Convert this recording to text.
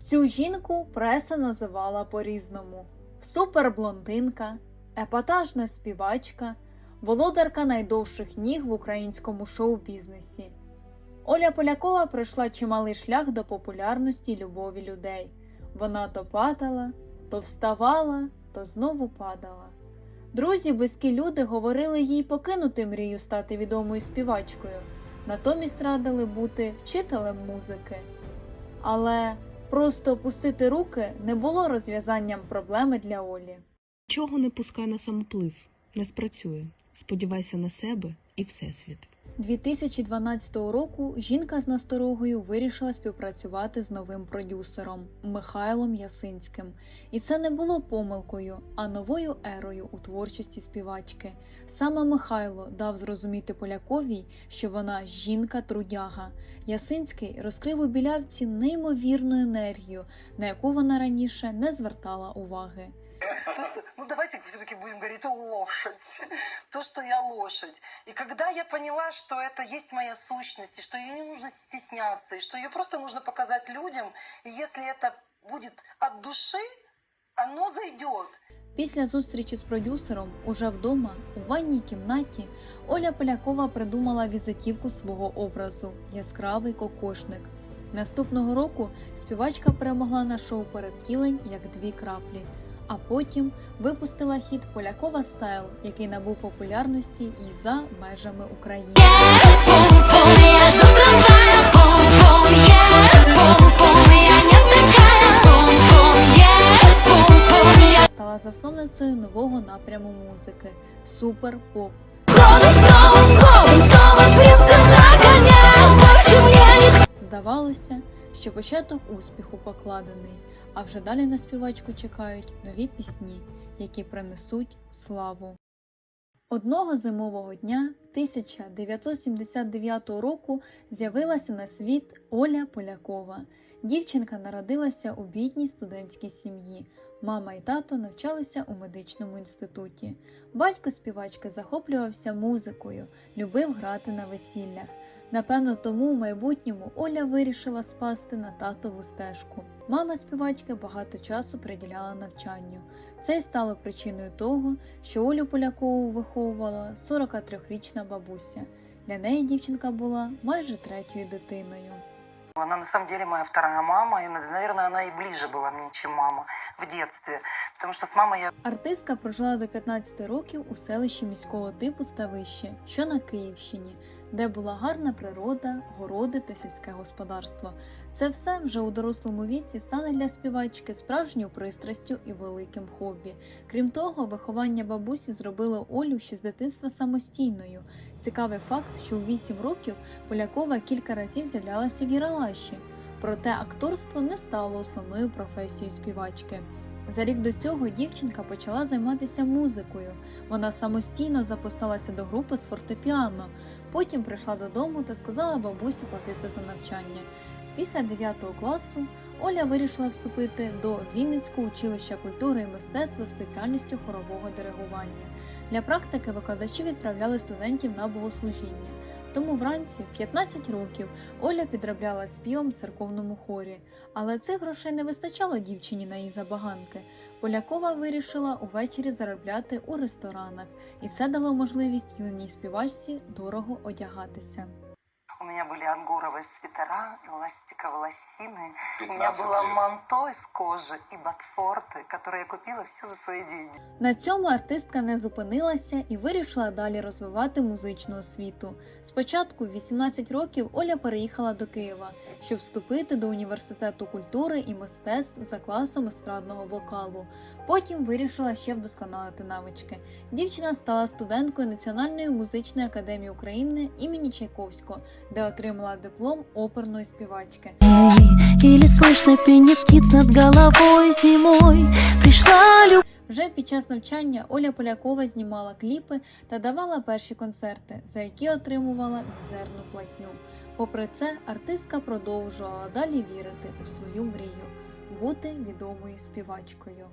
Цю жінку преса називала по-різному: суперблондинка, епатажна співачка, володарка найдовших ніг в українському шоу-бізнесі. Оля Полякова пройшла чималий шлях до популярності й любові людей. Вона то падала, то вставала, то знову падала. Друзі, близькі люди говорили їй покинути мрію стати відомою співачкою, натомість радили бути вчителем музики. Але просто опустити руки не було розв'язанням проблеми для Олі. Чого не пускай на самоплив, не спрацює. Сподівайся на себе і всесвіт. 2012 року жінка з насторогою вирішила співпрацювати з новим продюсером Михайлом Ясинським. І це не було помилкою, а новою ерою у творчості співачки. Саме Михайло дав зрозуміти Поляковій, що вона жінка-трудяга. Ясинський розкрив у білявці неймовірну енергію, на яку вона раніше не звертала уваги. То, что, ну давайте все-таки будем говорить лошадь. То, что я лошадь. И когда я поняла, что это есть моя сущность, и что ее не нужно стесняться, и что ее просто нужно показать людям, и если это будет от души, оно зайдет. Після зустрічі з продюсером уже вдома, у ванній кімнаті, Оля Полякова придумала візитівку свого образу яскравий кокошник. Наступного року співачка перемогла на шоу перевтілень як дві краплі, а потім випустила хіт Полякова Стайл, який набув популярності і за межами України. Стала засновницею нового напряму музики мне никто Здавалося, що початок успіху покладений, а вже далі на співачку чекають нові пісні, які принесуть славу. Одного зимового дня 1979 року з'явилася на світ Оля Полякова. Дівчинка народилася у бідній студентській сім'ї. Мама і тато навчалися у медичному інституті. Батько співачки захоплювався музикою, любив грати на весіллях. Напевно, тому в майбутньому Оля вирішила спасти на татову стежку. Мама співачки багато часу приділяла навчанню. Це й стало причиною того, що Олю Полякову виховувала 43-річна бабуся. Для неї дівчинка була майже третьою дитиною. Она на самом деле моя вторая мама, и, наверное, она и ближе была мне, чем мама в детстве. Потому что с мамой я Артистка прожила до 15 років у селищі міського типу Ставище, що на Київщині, де була гарна природа, городи та сільське господарство. Це все вже у дорослому віці стане для співачки справжньою пристрастю і великим хобі. Крім того, виховання бабусі зробило Олю ще з дитинства самостійною. Цікавий факт, що у 8 років Полякова кілька разів з'являлася в Єралаші. Проте акторство не стало основною професією співачки. За рік до цього дівчинка почала займатися музикою. Вона самостійно записалася до групи з фортепіано. Потім прийшла додому та сказала бабусі платити за навчання. Після 9 класу Оля вирішила вступити до Вінницького училища культури і мистецтва спеціальністю хорового диригування. Для практики викладачі відправляли студентів на богослужіння. Тому вранці, в 15 років, Оля підробляла співом в церковному хорі. Але цих грошей не вистачало дівчині на її забаганки. Полякова вирішила увечері заробляти у ресторанах, і це дало можливість юній співачці дорого одягатися У меня были ангоровые свитера, эластиковые лосины. У меня 15 было лет. манто из кожи и ботфорты, которые я купила все за свои деньги. На цьому артистка не зупинилася і вирішила далі розвивати музичну освіту. Спочатку, в 18 років, Оля переїхала до Києва, щоб вступити до університету культури і мистецтв за класом естрадного вокалу. Потім вирішила ще вдосконалити навички. Дівчина стала студенткою Національної музичної академії України імені Чайковського, де отримала диплом оперної співачки. Или слышно пение птиц над головой зимой Пришла любовь Вже під час навчання Оля Полякова знімала кліпи та давала перші концерти, за які отримувала мізерну платню. Попри це, артистка продовжувала далі вірити у свою мрію бути відомою співачкою.